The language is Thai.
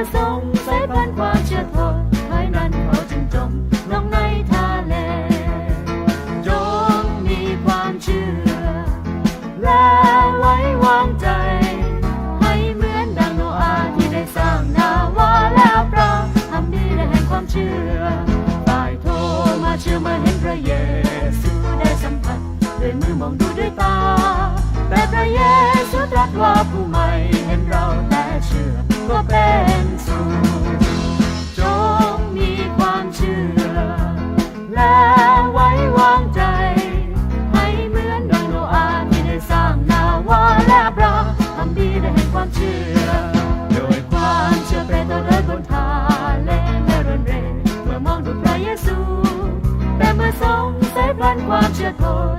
มื่อสงสัยพันความเชื่อทนเฮ้ยนั้นเขาจึงจมลงในทะเลจงมีความเชื่อ และไว้วางใจ ให้เหมือนดังโนอาที่ได้สร้างนาวาแล้วปราทำดีและแห่งความเชื่อฝ่ายโทมาเชื่อมื่อเห็นพระเยซูได้สัมผัสด้วยมือมองดูด้วยตา แต่พระเยซูตรัสว่าผู้ไม่เห็นเราแต่เชื่อก็เป็น นเรเมื่อมอง